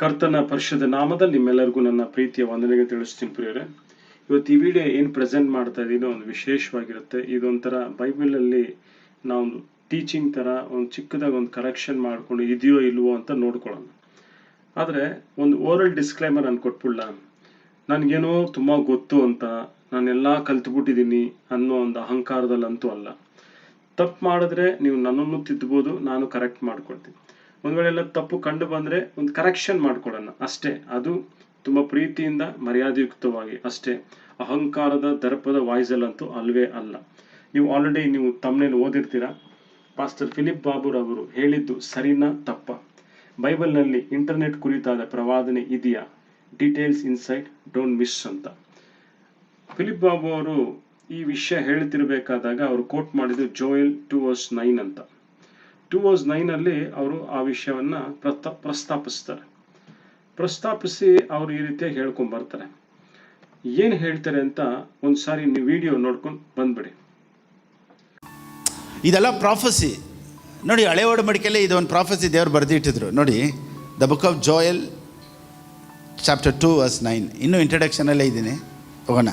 ಕರ್ತನ ಪರಿಷದ ನಾಮದಲ್ಲಿ ನಿಮ್ಮೆಲ್ಲರಿಗೂ ನನ್ನ ಪ್ರೀತಿಯ ವಂದನೆಗೆ ತಿಳಿಸ್ತೀನಿ ಪ್ರಿಯರೇ. ಇವತ್ತು ಈ ವಿಡಿಯೋ ಏನು ಪ್ರೆಸೆಂಟ್ ಮಾಡ್ತಾ ಇದ್ದೀನೋ ಒಂದು ವಿಶೇಷವಾಗಿರುತ್ತೆ. ಇದೊಂಥರ ಬೈಬಲಲ್ಲಿ ನಾವು ಟೀಚಿಂಗ್ ಥರ, ಒಂದು ಚಿಕ್ಕದಾಗಿ ಒಂದು ಕರೆಕ್ಷನ್ ಮಾಡಿಕೊಂಡು ಇದೆಯೋ ಇಲ್ವೋ ಅಂತ ನೋಡ್ಕೊಳ್ಳೋಣ. ಆದರೆ ಒಂದು ಓರಲ್ ಡಿಸ್ಕ್ಲೈಮರ್ ನಾನು ಕೊಟ್ಬಿಡ್ಲ? ನನಗೇನೋ ತುಂಬ ಗೊತ್ತು ಅಂತ, ನಾನೆಲ್ಲ ಕಲ್ತ್ಬಿಟ್ಟಿದ್ದೀನಿ ಅನ್ನೋ ಒಂದು ಅಹಂಕಾರದಲ್ಲಂತೂ ಅಲ್ಲ. ತಪ್ಪು ಮಾಡಿದ್ರೆ ನೀವು ನನ್ನನ್ನು ತಿದ್ದಬೋದು ನಾನು ಕರೆಕ್ಟ್ ಮಾಡ್ಕೊಡ್ತೀನಿ ಒಂದ್ ವೇಳೆ ಎಲ್ಲ ತಪ್ಪು ಕಂಡು ಬಂದ್ರೆ ಒಂದು ಕರೆಕ್ಷನ್ ಮಾಡ್ಕೊಡೋಣ. ಅಷ್ಟೇ. ಅದು ತುಂಬಾ ಪ್ರೀತಿಯಿಂದ, ಮರ್ಯಾದೆಯುಕ್ತವಾಗಿ ಅಷ್ಟೇ. ಅಹಂಕಾರದ ದರ್ಪದ ವಾಯ್ಸಲ್ಲಂತೂ ಅಲ್ವೇ ಅಲ್ಲ. ನೀವು ಆಲ್ರೆಡಿ ನೀವು ತಮ್ಮನೇಲಿ ಓದಿರ್ತೀರಾ? ಪಾಸ್ಟರ್ ಫಿಲಿಪ್ ಬಾಬುರವರು ಹೇಳಿದ್ದು ಸರಿನಾ ತಪ್ಪ? ಬೈಬಲ್ನಲ್ಲಿ ಇಂಟರ್ನೆಟ್ ಕುರಿತಾದ ಪ್ರವಾದನೆ ಇದೆಯಾ? ಡೀಟೇಲ್ಸ್ ಇನ್ಸೈಟ್ ಡೋಂಟ್ ಮಿಸ್ ಅಂತ. ಫಿಲಿಪ್ ಬಾಬು ಅವರು ಈ ವಿಷಯ ಹೇಳ್ತಿರಬೇಕಾದಾಗ ಅವರು ಕೋಟ್ ಮಾಡಿದ್ದು ಜೋಯಲ್ ಟೂ ವರ್ಸ್ ನೈನ್ ಅಂತ. ಟೂ ವರ್ಸ್ ನೈನಲ್ಲಿ ಅಲ್ಲಿ ಅವರು ಆ ವಿಷಯವನ್ನು ಪ್ರಸ್ತಾ ಪ್ರಸ್ತಾಪಿಸ್ತಾರೆ. ಪ್ರಸ್ತಾಪಿಸಿ ಅವರು ಈ ರೀತಿಯಾಗಿ ಹೇಳ್ಕೊಂಬರ್ತಾರೆ ಬರ್ತಾರೆ. ಏನ್ ಹೇಳ್ತಾರೆ ಅಂತ ಒಂದು ಸಾರಿ ನೀವು ವಿಡಿಯೋ ನೋಡ್ಕೊಂಡು ಬಂದ್ಬಿಡಿ. ಇದೆಲ್ಲ ಪ್ರಾಫಸಿ ನೋಡಿ ಹಳೆ ಒಡಂಬಡಿಕೆಯಲ್ಲಿ ಇದೊಂದು ಪ್ರಾಫಸಿ ದೇವರು ಬರೆದಿಟ್ಟಿದ್ರು. ನೋಡಿ the book of Joel chapter two verse nine ಇನ್ನೂ ಇಂಟ್ರಡಕ್ಷನಲ್ಲೇ ಇದ್ದೀನಿ. ಹೋಗೋಣ.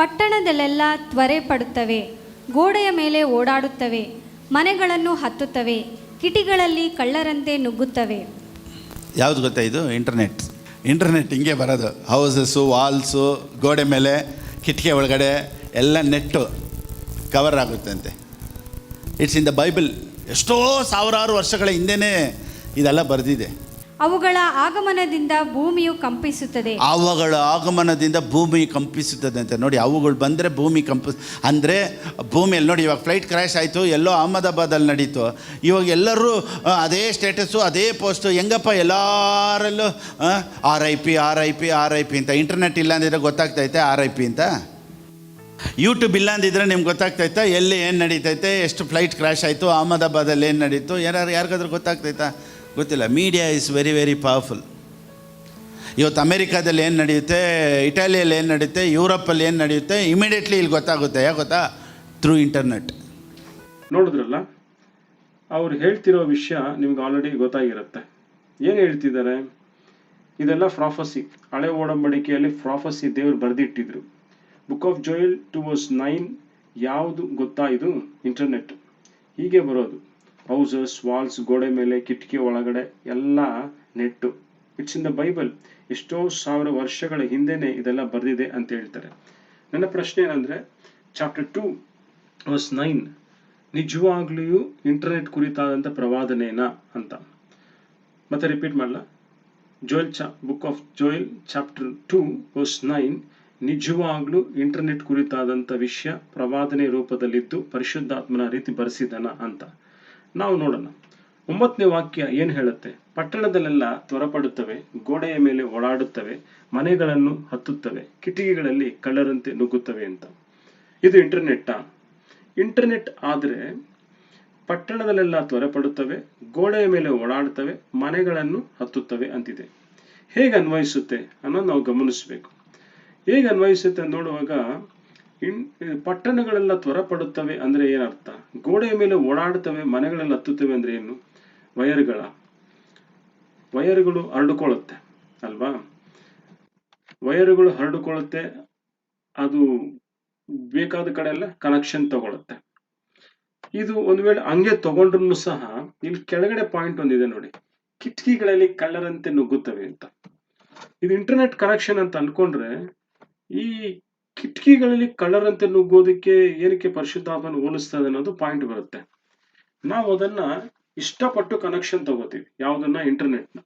ಪಟ್ಟಣದಲ್ಲೆಲ್ಲ ತ್ವರೆ ಪಡುತ್ತವೆ ಗೋಡೆಯ ಮೇಲೆ ಓಡಾಡುತ್ತವೆ ಮನೆಗಳನ್ನು ಹತ್ತುತ್ತವೆ, ಕಿಟಿಗಳಲ್ಲಿ ಕಳ್ಳರಂತೆ ನುಗ್ಗುತ್ತವೆ. ಯಾವುದು ಗೊತ್ತಾ ಇದು? ಇಂಟರ್ನೆಟ್ ಇಂಟರ್ನೆಟ್ ಹಿಂಗೆ ಬರೋದು. ಹೌಸಸ್ಸು ವಾಲ್ಸು ಗೋಡೆ ಮೇಲೆ, ಕಿಟಕಿ ಒಳಗಡೆ ಎಲ್ಲ ನೆಟ್ಟು ಕವರ್ ಆಗುತ್ತಂತೆ. ಇಟ್ಸ್ ಇನ್ ದ ಬೈಬಲ್ ಎಷ್ಟೋ ಸಾವಿರಾರು ವರ್ಷಗಳ ಹಿಂದೆನೇ ಇದೆಲ್ಲ ಬರೆದಿದೆ. ಅವುಗಳ ಆಗಮನದಿಂದ ಭೂಮಿಯು ಕಂಪಿಸುತ್ತದೆ. ಅವುಗಳ ಆಗಮನದಿಂದ ಭೂಮಿ ಕಂಪಿಸುತ್ತದೆ ಅಂತ ನೋಡಿ, ಅವುಗಳು ಬಂದರೆ ಭೂಮಿ ಕಂಪ, ಅಂದರೆ ಭೂಮಿಯಲ್ಲಿ ನೋಡಿ, ಇವಾಗ ಫ್ಲೈಟ್ ಕ್ರ್ಯಾಶ್ ಆಯಿತು, ಎಲ್ಲೋ ಅಹಮದಾಬಾದಲ್ಲಿ ನಡೀತು. ಇವಾಗ ಎಲ್ಲರೂ ಅದೇ ಸ್ಟೇಟಸ್ಸು, ಅದೇ ಪೋಸ್ಟು, ಹೆಂಗಪ್ಪ ಎಲ್ಲರಲ್ಲೂ R I P, R I P, R I P ಅಂತ. ಇಂಟರ್ನೆಟ್ ಇಲ್ಲ ಅಂದಿದ್ರೆ ಗೊತ್ತಾಗ್ತೈತೆ, ಆರ್ ಐ ಪಿ ಅಂತ. ಯೂಟ್ಯೂಬ್ ಇಲ್ಲ ಅಂದಿದ್ರೆ ನಿಮ್ಗೆ ಗೊತ್ತಾಗ್ತೈತಾ, ಎಲ್ಲಿ ಏನು ನಡೀತೈತೆ, ಎಷ್ಟು ಫ್ಲೈಟ್ ಕ್ರ್ಯಾಶ್ ಆಯಿತು ಅಹಮದಾಬಾದಲ್ಲಿ ಏನು ನಡೀತು ಯಾರು ಯಾರಿಗಾದ್ರೂ ಗೊತ್ತಾಗ್ತೈತಾ? ಗೊತ್ತಿಲ್ಲ media is very very powerful ಇವತ್ತು ಅಮೇರಿಕಾದಲ್ಲಿ ಏನು ನಡೆಯುತ್ತೆ, ಇಟಾಲಿಯಲ್ಲಿ ಏನು ನಡೆಯುತ್ತೆ, ಯುರೋಪಲ್ಲಿ ಏನು ನಡೆಯುತ್ತೆ ಇಮಿಡಿಯೇಟ್ಲಿ ಇಲ್ಲಿ ಗೊತ್ತಾಗುತ್ತೆ, ಯಾಕೆ ಗೊತ್ತಾ? ಥ್ರೂ ಇಂಟರ್ನೆಟ್ ನೋಡಿದ್ರಲ್ಲ, ಅವ್ರು ಹೇಳ್ತಿರೋ ವಿಷಯ ನಿಮ್ಗೆ ಆಲ್ರೆಡಿ ಗೊತ್ತಾಗಿರುತ್ತೆ. ಏನು ಹೇಳ್ತಿದ್ದಾರೆ? ಇದೆಲ್ಲ ಫ್ರಾಫಸಿ ಹಳೆ ಓಡಂಬಡಿಕೆಯಲ್ಲಿ ಫ್ರಾಫಸಿ ದೇವರು ಬರೆದಿಟ್ಟಿದ್ರು. Book of Joel two verse nine ಯಾವುದು ಗೊತ್ತಾ ಇದು? ಇಂಟರ್ನೆಟ್ ಹೀಗೆ ಬರೋದು. ಹೌಸಸ್ ವಾಲ್ಸ್, ಗೋಡೆ ಮೇಲೆ, ಕಿಟಕಿ ಒಳಗಡೆ ಎಲ್ಲ ನೆಟ್ಟು. ಇಟ್ಸ್ ಇನ್ ದ ಬೈಬಲ್ ಎಷ್ಟೋ ಸಾವಿರ ವರ್ಷಗಳ ಹಿಂದೆನೆ ಇದೆಲ್ಲ ಬರೆದಿದೆ ಅಂತ ಹೇಳ್ತಾರೆ. ನನ್ನ ಪ್ರಶ್ನೆ ಏನಂದ್ರೆ ಚಾಪ್ಟರ್ ಟು ವರ್ಸ್ ನೈನ್ ನಿಜವಾಗ್ಲೂ ಇಂಟರ್ನೆಟ್ ಕುರಿತಾದಂಥ ಪ್ರವಾದನೇನಾ ಅಂತ. ಮತ್ತೆ ರಿಪೀಟ್ ಮಾಡಲ? ಜೋಯಲ್ ಚಾ book of Joel chapter two verse nine ನಿಜವಾಗ್ಲೂ ಇಂಟರ್ನೆಟ್ ಕುರಿತಾದಂಥ ವಿಷಯ ಪ್ರವಾದನೆ ರೂಪದಲ್ಲಿದ್ದು ಪರಿಶುದ್ಧಾತ್ಮನ ರೀತಿ ಬರೆಸಿದನ ಅಂತ. ನಾವು ನೋಡೋಣ. ಒಂಬತ್ತನೇ ವಾಕ್ಯ ಏನು ಹೇಳುತ್ತೆ? ಪಟ್ಟಣದಲ್ಲೆಲ್ಲ ತ್ವರಪಡುತ್ತವೆ, ಗೋಡೆಯ ಮೇಲೆ ಓಡಾಡುತ್ತವೆ, ಮನೆಗಳನ್ನು ಹತ್ತುತ್ತವೆ, ಕಿಟಕಿಗಳಲ್ಲಿ ಕಳ್ಳರಂತೆ ನುಗ್ಗುತ್ತವೆ ಅಂತ. ಇದು ಇಂಟರ್ನೆಟ್ಟಾ? ಇಂಟರ್ನೆಟ್ ಆದರೆ ಪಟ್ಟಣದಲ್ಲೆಲ್ಲ ತ್ವರೆಪಡುತ್ತವೆ, ಗೋಡೆಯ ಮೇಲೆ ಓಡಾಡುತ್ತವೆ, ಮನೆಗಳನ್ನು ಹತ್ತುತ್ತವೆ ಅಂತಿದೆ. ಹೇಗೆ ಅನ್ವಯಿಸುತ್ತೆ ಅನ್ನೋದು ನಾವು ಗಮನಿಸಬೇಕು. ಹೇಗೆ ಅನ್ವಯಿಸುತ್ತೆ ನೋಡುವಾಗ ಇನ್ ಪಟ್ಟಣಗಳೆಲ್ಲ ತ್ವರಪಡುತ್ತವೆ ಅಂದ್ರೆ ಏನರ್ಥ? ಗೋಡೆಯ ಮೇಲೆ ಓಡಾಡುತ್ತವೆ, ಮನೆಗಳೆಲ್ಲ ಹತ್ತುತ್ತವೆ ಅಂದ್ರೆ ಏನು? ವಯರ್ಗಳ. ವಯರ್ಗಳು ಹರಡಿಕೊಳ್ಳುತ್ತೆ, ಅಲ್ವಾ? ವಯರ್ಗಳು ಹರಡಿಕೊಳ್ಳುತ್ತೆ, ಅದು ಬೇಕಾದ ಕಡೆ ಎಲ್ಲ ಕನೆಕ್ಷನ್ ತಗೊಳುತ್ತೆ. ಇದು ಒಂದು ವೇಳೆ ಹಂಗೆ ತಗೊಂಡ್ರು ಸಹ, ಇಲ್ಲಿ ಕೆಳಗಡೆ ಪಾಯಿಂಟ್ ಒಂದಿದೆ ನೋಡಿ. ಕಿಟಕಿಗಳಲ್ಲಿ ಕಳ್ಳರಂತೆ ನುಗ್ಗುತ್ತವೆ ಅಂತ. ಇದು ಇಂಟರ್ನೆಟ್ ಕನೆಕ್ಷನ್ ಅಂತ ಅನ್ಕೊಂಡ್ರೆ ಈ ಕಿಟಕಿಗಳಲ್ಲಿ ಅಂತ ನುಗ್ಗೋದಕ್ಕೆ ಏನಕ್ಕೆ ಪರಿಶುದ್ಧಾತ್ಮನ ಹೋಲಿಸ್ತದೆ ಅನ್ನೋದು ಪಾಯಿಂಟ್ ಬರುತ್ತೆ. ನಾವು ಅದನ್ನ ಇಷ್ಟಪಟ್ಟು ಕನೆಕ್ಷನ್ ತಗೋತೀವಿ, ಯಾವುದನ್ನ ಇಂಟರ್ನೆಟ್ನ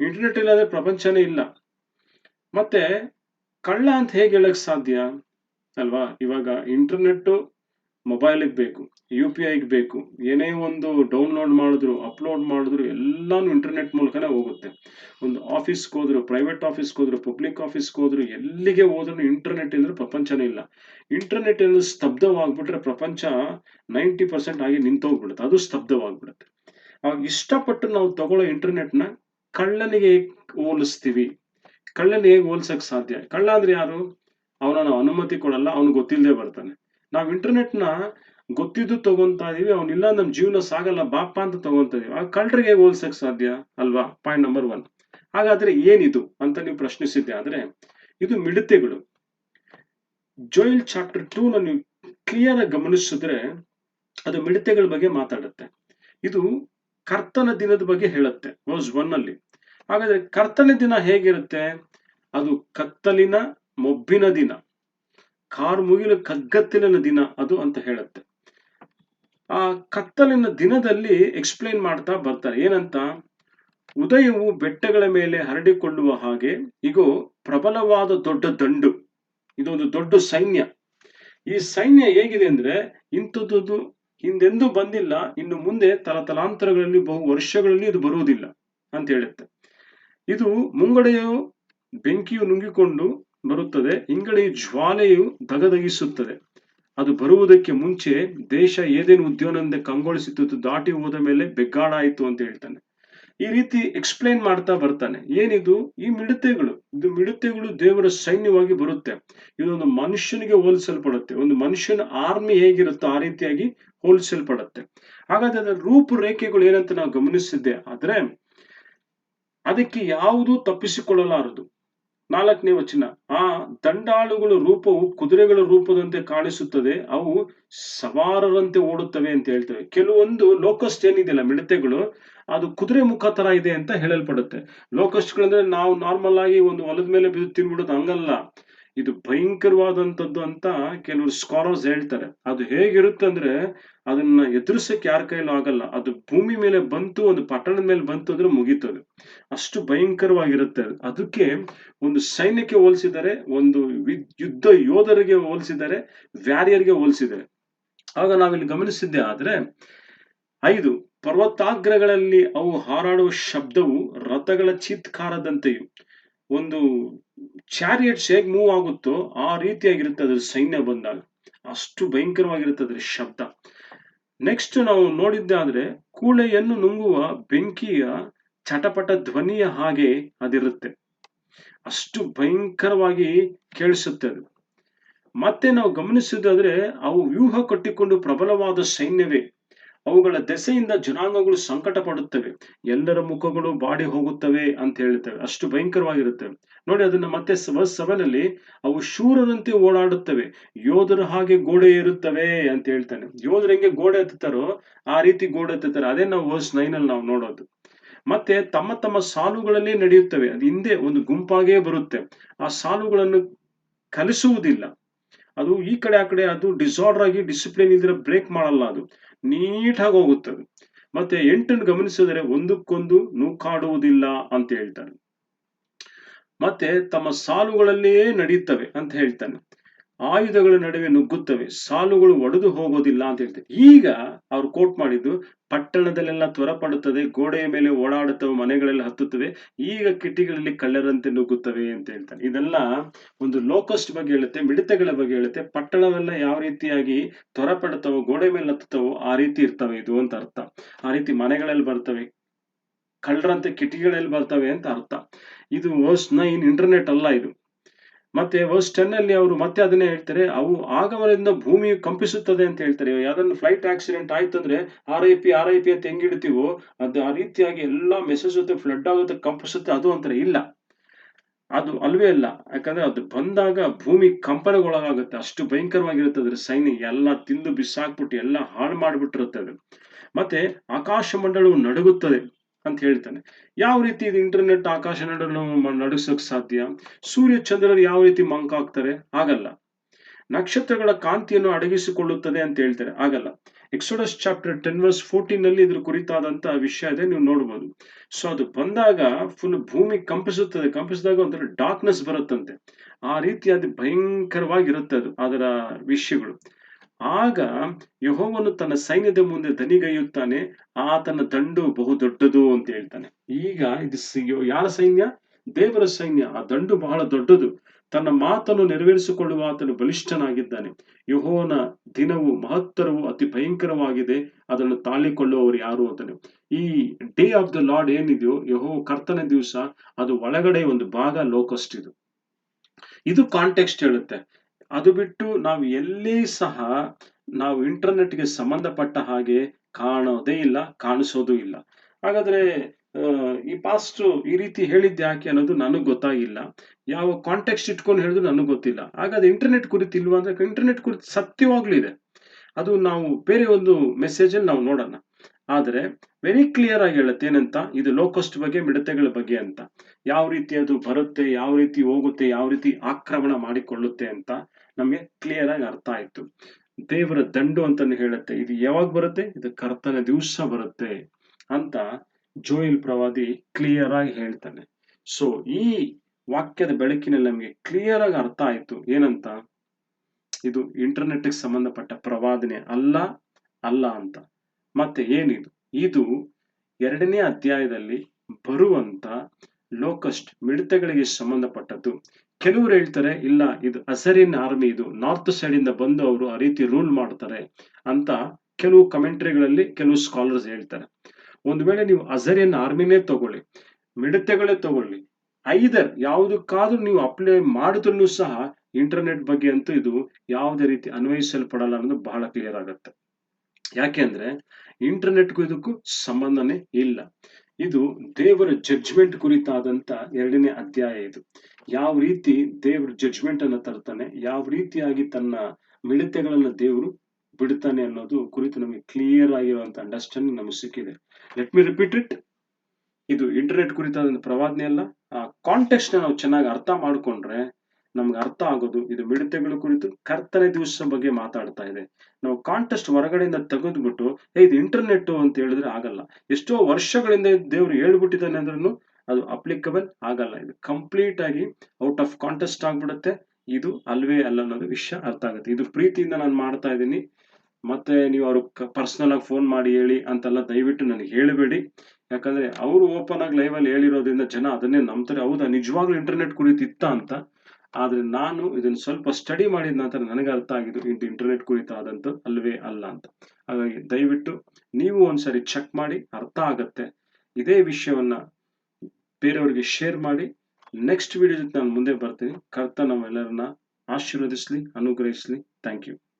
ಇಂಟರ್ನೆಟ್ ಇಲ್ಲದೆ ಪ್ರಪಂಚನೇ ಇಲ್ಲ. ಮತ್ತೆ ಕಳ್ಳ ಅಂತ ಹೇಗೆ ಹೇಳಕ್ ಸಾಧ್ಯ? ಅಲ್ವಾ? ಇವಾಗ ಇಂಟರ್ನೆಟ್ ಮೊಬೈಲಿಗೆ ಬೇಕು, ಯು ಪಿ ಐಗೆ ಬೇಕು, ಏನೇ ಒಂದು ಡೌನ್ಲೋಡ್ ಮಾಡಿದ್ರು ಅಪ್ಲೋಡ್ ಮಾಡಿದ್ರು, ಎಲ್ಲಾನು ಇಂಟರ್ನೆಟ್ ಮೂಲಕನೇ ಹೋಗುತ್ತೆ. ಒಂದು ಆಫೀಸ್ಗೆ ಹೋದ್ರು ಪ್ರೈವೇಟ್ ಆಫೀಸ್ಗೆ ಹೋದ್ರು ಪಬ್ಲಿಕ್ ಆಫೀಸ್ಗೆ ಹೋದ್ರು, ಎಲ್ಲಿಗೆ ಹೋದ್ರು ಇಂಟರ್ನೆಟ್ ಇಲ್ಲದ್ರೆ ಪ್ರಪಂಚನೇ ಇಲ್ಲ. ಇಂಟರ್ನೆಟ್ ಏನು ಸ್ತಬ್ಧವಾಗ್ಬಿಟ್ರೆ ಪ್ರಪಂಚ ನೈಂಟಿ ಪರ್ಸೆಂಟ್ ಆಗಿ ನಿಂತೋಗ್ಬಿಡುತ್ತೆ. ಅದು ಸ್ತಬ್ಧವಾಗ್ಬಿಡುತ್ತೆ. ಆಗ ಇಷ್ಟಪಟ್ಟು ನಾವು ತಗೊಳ್ಳೋ ಇಂಟರ್ನೆಟ್ನ ಕಳ್ಳನಿಗೆ ಹೋಲಿಸ್ತೀವಿ? ಕಳ್ಳನ ಹೇಗೆ ಹೋಲ್ಸಕ್ ಸಾಧ್ಯ? ಕಳ್ಳ ಅಂದ್ರೆ ಯಾರು? ಅವನ ಅನುಮತಿ ಕೊಡಲ್ಲ ಅವ್ನು ಗೊತ್ತಿಲ್ಲದೆ ಬರ್ತಾನೆ. ನಾವು ಇಂಟರ್ನೆಟ್ನ ಗೊತ್ತಿದ್ದು ತಗೊಂತಾ ಇದೀವಿ ಅವ್ನಿಲ್ಲ ನಮ್ ಜೀವನ ಸಾಗಲ್ಲ ಬಾಪ ಅಂತ ತಗೊಂತ ಇದೀವಿ. ಆ ಕಳ್ಳರಿಗೆ ಹೋಲ್ಸಕ್ ಸಾಧ್ಯ ಅಲ್ವಾ? ಪಾಯಿಂಟ್ ನಂಬರ್ ಒನ್ ಹಾಗಾದ್ರೆ ಏನಿದು ಅಂತ ನೀವು ಪ್ರಶ್ನಿಸಿದ್ದೆ ಆದ್ರೆ, ಇದು ಮಿಡತೆಗಳು. ಜೋಯಿಲ್ ಚಾಪ್ಟರ್ ಟೂ ನೀವು ಕ್ಲಿಯರ್ ಆಗಿ ಗಮನಿಸಿದ್ರೆ ಅದು ಮಿಡತೆಗಳ ಬಗ್ಗೆ ಮಾತಾಡುತ್ತೆ. ಇದು ಕರ್ತನ ದಿನದ ಬಗ್ಗೆ ಹೇಳುತ್ತೆ ವರ್ಸ್ ಒನ್ ಅಲ್ಲಿ ಹಾಗಾದ್ರೆ ಕರ್ತನ ದಿನ ಹೇಗಿರುತ್ತೆ? ಅದು ಕತ್ತಲಿನ, ಮೊಬ್ಬಿನ ದಿನ. ಕಾರ್ ಮುಗಿಲು ಕಗ್ಗತ್ತಲಿನ ದಿನ ಅದು ಅಂತ ಹೇಳುತ್ತೆ. ಆ ಕತ್ತಲಿನ ದಿನದಲ್ಲಿ ಎಕ್ಸ್ಪ್ಲೈನ್ ಮಾಡ್ತಾ ಬರ್ತಾರೆ. ಏನಂತ? ಉದಯವು ಬೆಟ್ಟಗಳ ಮೇಲೆ ಹರಡಿಕೊಳ್ಳುವ ಹಾಗೆ, ಇಗೋ, ಪ್ರಬಲವಾದ ದೊಡ್ಡ ದಂಡು. ಇದೊಂದು ದೊಡ್ಡ ಸೈನ್ಯ. ಈ ಸೈನ್ಯ ಹೇಗಿದೆ ಅಂದ್ರೆ ಇಂಥದ್ದು ಹಿಂದೆಂದೂ ಬಂದಿಲ್ಲ, ಇನ್ನು ಮುಂದೆ ತಲತಲಾಂತರಗಳಲ್ಲಿ, ಬಹು ವರ್ಷಗಳಲ್ಲಿ ಇದು ಬರುವುದಿಲ್ಲ ಅಂತ ಹೇಳುತ್ತೆ. ಇದು ಮುಂಗಡೆಯು ಬೆಂಕಿಯು ನುಂಗಿಕೊಂಡು ಬರುತ್ತದೆ. ಹಿಂಗಡೆ ಜ್ವಾಲೆಯು ದಗದಗಿಸುತ್ತದೆ ಅದು ಬರುವುದಕ್ಕೆ ಮುಂಚೆ ದೇಶ ಏದೇನು ಉದ್ಯೋಗದಿಂದ ಕಂಗೊಳಿಸುತ್ತಿತ್ತು ದಾಟಿ ಹೋದ ಮೇಲೆ ಬೆಗ್ಗಾಡಾಯಿತು ಅಂತ ಹೇಳ್ತಾನೆ. ಈ ರೀತಿ ಎಕ್ಸ್ಪ್ಲೈನ್ ಮಾಡ್ತಾ ಬರ್ತಾನೆ. ಏನಿದು? ಈ ಮಿಡತೆಗಳು. ಇದು ಮಿಡತೆಗಳು ದೇವರ ಸೈನ್ಯವಾಗಿ ಬರುತ್ತೆ. ಇದೊಂದು ಮನುಷ್ಯನಿಗೆ ಹೋಲಿಸಲ್ಪಡುತ್ತೆ. ಒಂದು ಮನುಷ್ಯನ ಆರ್ಮಿ ಹೇಗಿರುತ್ತೋ ಆ ರೀತಿಯಾಗಿ ಹೋಲಿಸಲ್ಪಡುತ್ತೆ. ಹಾಗಾದ್ರೆ ಅದರ ರೂಪುರೇಖೆಗಳು ಏನಂತ ನಾವು ಗಮನಿಸಿದ್ದೆ. ಆದ್ರೆ ಅದಕ್ಕೆ ಯಾವುದು ತಪ್ಪಿಸಿಕೊಳ್ಳಲಾರದು. ನಾಲ್ಕನೇ ವಚನ, ಆ ದಂಡಾಳುಗಳ ರೂಪವು ಕುದುರೆಗಳ ರೂಪದಂತೆ ಕಾಣಿಸುತ್ತದೆ, ಅವು ಸವಾರರಂತೆ ಓಡುತ್ತವೆ ಅಂತ ಹೇಳ್ತವೆ. ಕೆಲವೊಂದು ಲೋಕಸ್ಟ್ ಏನಿದೆಯಲ್ಲ, ಮಿಡತೆಗಳು, ಅದು ಕುದುರೆ ಮುಖ ತರ ಇದೆ ಅಂತ ಹೇಳಲ್ಪಡುತ್ತೆ. ಲೋಕಸ್ಟ್ಗಳಂದ್ರೆ ನಾವು ನಾರ್ಮಲ್ ಆಗಿ ಒಂದು ಹೊಲದ ಮೇಲೆ ಬಿದ್ದು ತಿನ್ಬಿಡೋದು ಹಂಗಲ್ಲ. ಇದು ಭಯಂಕರವಾದಂತದ್ದು ಅಂತ ಕೆಲವರು ಸ್ಕಾಲರ್ಸ್ ಹೇಳ್ತಾರೆ. ಅದು ಹೇಗಿರುತ್ತೆ ಅಂದ್ರೆ ಅದನ್ನ ಎದುರಿಸಕ್ಕೆ ಯಾರ ಕೈಲೂ ಆಗಲ್ಲ. ಅದು ಭೂಮಿ ಮೇಲೆ ಬಂತು ಒಂದು ಪಟ್ಟಣದ ಮೇಲೆ ಬಂತು ಅಂದ್ರೆ ಮುಗೀತದೆ ಅಷ್ಟು ಭಯಂಕರವಾಗಿರುತ್ತೆ ಅದು. ಅದಕ್ಕೆ ಒಂದು ಸೈನ್ಯಕ್ಕೆ ಹೋಲಿಸಿದರೆ, ಒಂದು ಯುದ್ಧ ಯೋಧರಿಗೆ ಹೋಲಿಸಿದರೆ ವ್ಯಾರಿಯರ್ಗೆ ಹೋಲಿಸಿದರೆ. ಆಗ ನಾವಿಲ್ಲಿ ಗಮನಿಸಿದ್ದೆ ಆದ್ರೆ, ಐದು, ಪರ್ವತಾಗ್ರಗಳಲ್ಲಿ ಅವು ಹಾರಾಡುವ ಶಬ್ದವು ರಥಗಳ ಚಿತ್ಕಾರದಂತೆಯು, ಒಂದು ಚಾರಿಯಟ್ಸ್ ಹೇಗೆ ಮೂವ್ ಆಗುತ್ತೋ ಆ ರೀತಿಯಾಗಿರುತ್ತೆ ಅದ್ರ ಸೈನ್ಯ ಬಂದಾಗ. ಅಷ್ಟು ಭಯಂಕರವಾಗಿರುತ್ತೆ ಅದ್ರ ಶಬ್ದ. ನೆಕ್ಸ್ಟ್ ನಾವು ನೋಡಿದ್ದಾದ್ರೆ ಕೂಳೆಯನ್ನು ನುಂಗುವ ಬೆಂಕಿಯ ಚಟಪಟ ಧ್ವನಿಯ ಹಾಗೆ ಅದಿರುತ್ತೆ. ಅಷ್ಟು ಭಯಂಕರವಾಗಿ ಕೇಳಿಸುತ್ತೆ ಅದು. ಮತ್ತೆ ನಾವು ಗಮನಿಸಿದ್ದಾದ್ರೆ ಅವು ವ್ಯೂಹ ಕಟ್ಟಿಕೊಂಡು ಪ್ರಬಲವಾದ ಸೈನ್ಯವೇ. ಅವುಗಳ ದೆಸೆಯಿಂದ ಜನಾಂಗಗಳು ಸಂಕಟ ಪಡುತ್ತವೆ ಎಲ್ಲರ ಮುಖಗಳು ಬಾಡಿ ಹೋಗುತ್ತವೆ ಅಂತ ಹೇಳುತ್ತವೆ ಅಷ್ಟು ಭಯಂಕರವಾಗಿರುತ್ತವೆ ನೋಡಿ, ಅದನ್ನ ಮತ್ತೆ ಸೆವೆನ್ ಅವು ಶೂರರಂತೆ ಓಡಾಡುತ್ತವೆ. ಯೋಧರ ಹಾಗೆ ಗೋಡೆ ಇರುತ್ತವೆ ಅಂತ ಹೇಳ್ತಾನೆ. ಯೋಧರು ಹೆಂಗೆ ಗೋಡೆ ಹತ್ತುತ್ತಾರೋ ಆ ರೀತಿ ಗೋಡೆ ಹತ್ತುತ್ತಾರೆ ಅದೇ ನಾವು ವರ್ಸ್ ನೈನ್ ಅಲ್ಲಿ ನಾವು ನೋಡೋದು. ಮತ್ತೆ ತಮ್ಮ ತಮ್ಮ ಸಾಲುಗಳಲ್ಲಿ ನಡೆಯುತ್ತವೆ. ಅದು ಹಿಂದೆ ಒಂದು ಗುಂಪಾಗೇ ಬರುತ್ತೆ. ಆ ಸಾಲುಗಳನ್ನು ಕಲಿಸುವುದಿಲ್ಲ. ಅದು ಈ ಕಡೆ, ಆ ಕಡೆ, ಅದು ಡಿಸಾರ್ಡರ್ ಆಗಿ ಡಿಸಿಪ್ಲಿನ್ ಇದ್ರೆ ಬ್ರೇಕ್ ಮಾಡಲ್ಲ ಅದು. ನೀಟಾಗಿ ಹೋಗುತ್ತದೆ ಮತ್ತೆ ಎಂಟನ್ನು ಗಮನಿಸಿದರೆ ಒಂದಕ್ಕೊಂದು ನೂಕಾಡುವುದಿಲ್ಲ ಅಂತ ಹೇಳ್ತಾನೆ. ಮತ್ತೆ ತಮ್ಮ ಸಾಲುಗಳಲ್ಲಿಯೇ ನಡೀತವೆ ಅಂತ ಹೇಳ್ತಾನೆ. ಆಯುಧಗಳ ನಡುವೆ ನುಗ್ಗುತ್ತವೆ, ಸಾಲುಗಳು ಒಡೆದು ಹೋಗೋದಿಲ್ಲ ಅಂತ ಹೇಳ್ತಾರೆ. ಈಗ ಅವ್ರು ಕೋಟ್ ಮಾಡಿದ್ದು ಪಟ್ಟಣದಲ್ಲೆಲ್ಲ ತ್ವರಪಡುತ್ತದೆ, ಗೋಡೆಯ ಮೇಲೆ ಓಡಾಡುತ್ತವೆ, ಮನೆಗಳೆಲ್ಲ ಹತ್ತುತ್ತವೆ, ಈಗ ಕಿಟಿಗಳಲ್ಲಿ ಕಳ್ಳರಂತೆ ನುಗ್ಗುತ್ತವೆ ಅಂತ ಹೇಳ್ತಾರೆ. ಇದೆಲ್ಲ ಒಂದು ಲೋಕಸ್ಟ್ ಬಗ್ಗೆ ಹೇಳುತ್ತೆ, ಮಿಡತೆಗಳ ಬಗ್ಗೆ ಹೇಳುತ್ತೆ. ಪಟ್ಟಣವೆಲ್ಲ ಯಾವ ರೀತಿಯಾಗಿ ತ್ವರಪಡುತ್ತವೋ, ಗೋಡೆ ಮೇಲೆ ಹತ್ತುತ್ತವೋ, ಆ ರೀತಿ ಇರ್ತವೆ ಇದು ಅಂತ ಅರ್ಥ. ಆ ರೀತಿ ಮನೆಗಳಲ್ಲಿ ಬರ್ತವೆ ಕಳ್ಳರಂತೆ ಕಿಟಿಗಳಲ್ಲಿ ಬರ್ತವೆ ಅಂತ ಅರ್ಥ. ಇದು ವರ್ಸ್ ನೈನ್ ಇಂಟರ್ನೆಟ್ ಅಲ್ಲ ಇದು. ಮತ್ತೆ ವರ್ಸ್ ಟೆನ್ ಅಲ್ಲಿ ಅವರು ಮತ್ತೆ ಅದನ್ನೇ ಹೇಳ್ತಾರೆ, ಅವು ಆಗಮನದಿಂದ ಭೂಮಿ ಕಂಪಿಸುತ್ತದೆ ಅಂತ ಹೇಳ್ತಾರೆ. ಯಾವ್ದನ್ನ ಫ್ಲೈಟ್ ಆಕ್ಸಿಡೆಂಟ್ ಆಯ್ತು ಅಂದ್ರೆ R I P R I P ಅಂತ ಹೆಂಗಿಡ್ತೀವೋ ಅದು ಆ ರೀತಿಯಾಗಿ ಎಲ್ಲಾ ಮೆಸೇಜ್ ಜೊತೆ ಫ್ಲಡ್ ಆಗುತ್ತೆ, ಕಂಪಿಸುತ್ತೆ, ಅದು ಅಂತಾರೆ ಇಲ್ಲ. ಅದು ಅಲ್ವೇ ಅಲ್ಲ ಯಾಕಂದ್ರೆ ಅದು ಬಂದಾಗ ಭೂಮಿ ಕಂಪನಗೊಳಗಾಗುತ್ತೆ. ಅಷ್ಟು ಭಯಂಕರವಾಗಿರುತ್ತೆ ಅದ್ರ ಸೈನ್ಯ ಎಲ್ಲ ತಿಂದು ಬಿಸಾಕ್ಬಿಟ್ಟು, ಎಲ್ಲ ಹಾಳು ಮಾಡಿಬಿಟ್ಟಿರುತ್ತೆ ಅದು. ಮತ್ತೆ ಆಕಾಶ ಮಂಡಳವು ನಡುಗುತ್ತದೆ. ಅಂತ ಹೇಳ್ತಾನೆ. ಯಾವ ರೀತಿ ಇದು ಇಂಟರ್ನೆಟ್ ಆಕಾಶ ಮಂಡಲವು ನಡೆಸಕ್ ಸಾಧ್ಯ? ಸೂರ್ಯ ಚಂದ್ರರು ಯಾವ ರೀತಿ ಮಂಕಾಗ್ತಾರೆ ಆಗಲ್ಲ. ನಕ್ಷತ್ರಗಳ ಕಾಂತಿಯನ್ನು ಅಡಗಿಸಿಕೊಳ್ಳುತ್ತದೆ ಅಂತ ಹೇಳ್ತಾರೆ. ಆಗಲ್ಲ. ಎಕ್ಸೋಡಸ್ ಚಾಪ್ಟರ್ ಟೆನ್ ವರ್ಸ್ ಫೋರ್ಟೀನ್ನಲ್ಲಿ ಇದ್ರ ಕುರಿತಾದಂತಹ ವಿಷಯ ಇದೆ, ನೀವು ನೋಡ್ಬೋದು. ಸೊ ಅದು ಬಂದಾಗ ಫುಲ್ ಭೂಮಿ ಕಂಪಿಸುತ್ತದೆ. ಕಂಪಿಸಿದಾಗ ಒಂಥರ ಡಾರ್ಕ್ನೆಸ್ ಬರುತ್ತಂತೆ. ಆ ರೀತಿ ಅದು ಭಯಂಕರವಾಗಿರುತ್ತೆ ಅದು, ಅದರ ವಿಷಯಗಳು. ಆಗ ಯಹೋವನು ತನ್ನ ಸೈನ್ಯದ ಮುಂದೆ ದನಿಗೈಯುತ್ತಾನೆ, ಆತನ ದಂಡು ಬಹು ದೊಡ್ಡದು ಅಂತ ಹೇಳ್ತಾನೆ. ಈಗ ಇದು ಯಾರ ಸೈನ್ಯ? ದೇವರ ಸೈನ್ಯ. ಆ ದಂಡು ಬಹಳ ದೊಡ್ಡದು. ತನ್ನ ಮಾತನ್ನು ನೆರವೇರಿಸಿಕೊಳ್ಳುವ ಆತನು ಬಲಿಷ್ಠನಾಗಿದ್ದಾನೆ. ಯಹೋವನ ದಿನವು ಮಹತ್ತರವು ಅತಿ ಭಯಂಕರವಾಗಿದೆ. ಅದನ್ನು ತಾಳಿಕೊಳ್ಳುವವರು ಯಾರು ಅಂತಾನೆ. ಈ ಡೇ ಆಫ್ ದ ಲಾರ್ಡ್ ಏನಿದೆಯೋ ಯಹೋ ಕರ್ತನ ದಿವಸ, ಅದು ಒಳಗಡೆ ಒಂದು ಭಾಗ ಲೋಕಸ್ಟ್ ಇದು. ಇದು ಕಾಂಟೆಕ್ಸ್ಟ್ ಹೇಳುತ್ತೆ. ಅದು ಬಿಟ್ಟು ನಾವು ಎಲ್ಲಿ ಸಹ ನಾವು ಇಂಟರ್ನೆಟ್ಗೆ ಸಂಬಂಧಪಟ್ಟ ಹಾಗೆ ಕಾಣೋದೇ ಇಲ್ಲ, ಕಾಣಿಸೋದು ಇಲ್ಲ. ಹಾಗಾದ್ರೆ ಈ ಪಾಸ್ಟ್ ಈ ರೀತಿ ಹೇಳಿದ್ದ ಯಾಕೆ ಅನ್ನೋದು ನನಗೆ ಗೊತ್ತಾಗಿಲ್ಲ. ಯಾವ ಕಾಂಟೆಕ್ಸ್ಟ್ ಇಟ್ಕೊಂಡು ಹೇಳಿದ್ರು ನನಗೆ ಗೊತ್ತಿಲ್ಲ. ಹಾಗಾದ್ರೆ ಇಂಟರ್ನೆಟ್ ಕುರಿತು ಇಲ್ವಾ ಅಂದ್ರೆ ಇಂಟರ್ನೆಟ್ ಕುರಿತು ಸತ್ಯವಾಗ್ಲೂ ಇದೆ. ಅದು ನಾವು ಬೇರೆ ಒಂದು ಮೆಸೇಜ್ ಅನ್ನು ನಾವು ನೋಡೋಣ. ಆದ್ರೆ ವೆರಿ ಕ್ಲಿಯರ್ ಆಗಿ ಹೇಳುತ್ತೆ ಏನಂತ? ಇದು ಲೋಕಸ್ಟ್ ಬಗ್ಗೆ, ಮಿಡತೆಗಳ ಬಗ್ಗೆ ಅಂತ. ಯಾವ ರೀತಿ ಅದು ಬರುತ್ತೆ, ಯಾವ ರೀತಿ ಹೋಗುತ್ತೆ, ಯಾವ ರೀತಿ ಆಕ್ರಮಣ ಮಾಡಿಕೊಳ್ಳುತ್ತೆ ಅಂತ. ನಮಗೆ ಕ್ಲಿಯರ್ ಆಗಿ ಅರ್ಥ ಆಯ್ತು. ದೇವರ ದಂಡು ಅಂತಾನೆ ಹೇಳುತ್ತೆ. ಇದು ಯಾವಾಗ ಬರುತ್ತೆ? ಇದು ಕರ್ತನ ದಿವಸ ಬರುತ್ತೆ ಅಂತ ಜೋಯಿಲ್ ಪ್ರವಾದಿ ಕ್ಲಿಯರ್ ಆಗಿ ಹೇಳ್ತಾನೆ. ಸೊ ಈ ವಾಕ್ಯದ ಬೆಳಕಿನಲ್ಲಿ ನಮಗೆ ಕ್ಲಿಯರ್ ಆಗಿ ಅರ್ಥ ಆಯ್ತು. ಏನಂತ? ಇದು ಇಂಟರ್ನೆಟ್ ಸಂಬಂಧಪಟ್ಟ ಪ್ರವಾದನೆ ಅಲ್ಲ ಅಲ್ಲ ಅಂತ. ಮತ್ತೆ ಏನಿದು? ಇದು ಎರಡನೇ ಅಧ್ಯಾಯದಲ್ಲಿ ಬರುವಂತ ಲೋಕಸ್ಟ್ ಮಿಡತೆಗಳಿಗೆ ಸಂಬಂಧಪಟ್ಟದ್ದು. ಕೆಲವರು ಹೇಳ್ತಾರೆ, ಇಲ್ಲ, ಇದು ಅಸರಿನ್ ಆರ್ಮಿ, ಇದು ನಾರ್ತ್ ಸೈಡ್ ಇಂದ ಬಂದು ಅವರು ಆ ರೀತಿ ರೂಲ್ ಮಾಡ್ತಾರೆ ಅಂತ ಕೆಲವು ಕಮೆಂಟ್ರಿಗಳಲ್ಲಿ ಕೆಲವು ಸ್ಕಾಲರ್ಸ್ ಹೇಳ್ತಾರೆ. ಒಂದು ವೇಳೆ ನೀವು ಅಜರಿಯನ್ ಆರ್ಮಿನೇ ತಗೊಳ್ಳಿ, ಮಿಡತೆಗಳೇ ತಗೊಳ್ಳಿ, ಐದರ್ ಯಾವುದಕ್ಕಾದ್ರೂ ನೀವು ಅಪ್ಲೈ ಮಾಡಿದ್ರು ಸಹ ಇಂಟರ್ನೆಟ್ ಬಗ್ಗೆ ಅಂತೂ ಇದು ಯಾವುದೇ ರೀತಿ ಅನ್ವಯಿಸಲ್ಪಡಲ್ಲ ಅನ್ನೋದು ಬಹಳ ಕ್ಲಿಯರ್ ಆಗುತ್ತೆ. ಯಾಕೆಂದ್ರೆ ಇಂಟರ್ನೆಟ್ಗೂ ಇದಕ್ಕೂ ಸಂಬಂಧನೇ ಇಲ್ಲ. ಇದು ದೇವರ ಜಡ್ಜ್ಮೆಂಟ್ ಕುರಿತಾದಂತ ಎರಡನೇ ಅಧ್ಯಾಯ ಇದು. ಯಾವ ರೀತಿ ದೇವರ ಜಡ್ಜ್ಮೆಂಟ್ ಅನ್ನ ತರ್ತಾನೆ, ಯಾವ ರೀತಿಯಾಗಿ ತನ್ನ ಮಿಡತೆಗಳನ್ನ ದೇವರು ಬಿಡ್ತಾನೆ ಅನ್ನೋದು ಕುರಿತು ನಮಗೆ ಕ್ಲಿಯರ್ ಆಗಿರುವಂತ ಅಂಡರ್ಸ್ಟ್ಯಾಂಡಿಂಗ್ ನಮಗೆ ಸಿಕ್ಕಿದೆ. ಲೆಟ್ ಮಿ ರಿಪೀಟ್ ಇಟ್ ಇದು ಇಂಟರ್ನೆಟ್ ಕುರಿತಾದ ಪ್ರವಾದನೆ ಅಲ್ಲ, ಆ ಕಾಂಟೆಕ್ಸ್ಟ್ ನಾವು ಚೆನ್ನಾಗಿ ಅರ್ಥ ಮಾಡ್ಕೊಂಡ್ರೆ ನಮ್ಗೆ ಅರ್ಥ ಆಗೋದು, ಇದು ಮಿಡತೆಗಳ ಕುರಿತು ಕರ್ತನೆ ದಿವಸ ಬಗ್ಗೆ ಮಾತಾಡ್ತಾ ಇದೆ. ನಾವು ಕಾಂಟೆಸ್ಟ್ ಹೊರಗಡೆಯಿಂದ ತೆಗೆದ್ಬಿಟ್ಟು ಏ ಇದು ಇಂಟರ್ನೆಟ್ ಅಂತ ಹೇಳಿದ್ರೆ ಆಗಲ್ಲ. ಎಷ್ಟೋ ವರ್ಷಗಳಿಂದ ದೇವರು ಹೇಳ್ಬಿಟ್ಟಿದ್ದಾನೆ ಅಂದ್ರೂ ಅದು ಅಪ್ಲಿಕಬಲ್ ಆಗಲ್ಲ. ಇದು ಕಂಪ್ಲೀಟ್ ಆಗಿ ಔಟ್ ಆಫ್ ಕಾಂಟೆಸ್ಟ್ ಆಗ್ಬಿಡುತ್ತೆ. ಇದು ಅಲ್ವೇ ಅಲ್ಲ ಅನ್ನೋದು ವಿಷಯ ಅರ್ಥ ಆಗುತ್ತೆ. ಇದು ಪ್ರೀತಿಯಿಂದ ನಾನು ಮಾಡ್ತಾ ಇದ್ದೀನಿ. ಮತ್ತೆ ನೀವು ಅವ್ರು ಪರ್ಸನಲ್ ಆಗಿ ಫೋನ್ ಮಾಡಿ ಹೇಳಿ ಅಂತೆಲ್ಲ ದಯವಿಟ್ಟು ನನಗೆ ಹೇಳಬೇಡಿ. ಯಾಕಂದ್ರೆ ಅವರು ಓಪನ್ ಆಗಿ ಲೈವ್ ಅಲ್ಲಿ ಹೇಳಿರೋದ್ರಿಂದ ಜನ ಅದನ್ನೇ ನಂಬ್ತಾರೆ. ಹೌದಾ? ನಿಜವಾಗ್ಲೂ ಇಂಟರ್ನೆಟ್ ಕುರಿತು ಇತ್ತ ಅಂತ? ಆದ್ರೆ ನಾನು ಇದನ್ನು ಸ್ವಲ್ಪ ಸ್ಟಡಿ ಮಾಡಿದ ನಂತರ ನನಗೆ ಅರ್ಥ ಆಗಿದ್ದು ಇದು ಇಂಟರ್ನೆಟ್ ಕುರಿತಾದಂಥ ಅಲ್ವೇ ಅಲ್ಲ ಅಂತ. ಹಾಗಾಗಿ ದಯವಿಟ್ಟು ನೀವು ಒಂದ್ಸರಿ ಚೆಕ್ ಮಾಡಿ ಅರ್ಥ ಆಗತ್ತೆ. ಇದೇ ವಿಷಯವನ್ನ ಬೇರೆಯವರಿಗೆ ಶೇರ್ ಮಾಡಿ. ನೆಕ್ಸ್ಟ್ ವಿಡಿಯೋ ಜೊತೆ ನಾನು ಮುಂದೆ ಬರ್ತೀನಿ. ಕರ್ತ ನಾವೆಲ್ಲರನ್ನ ಆಶೀರ್ವದಿಸ್ಲಿ, ಅನುಗ್ರಹಿಸ್ಲಿ. Thank you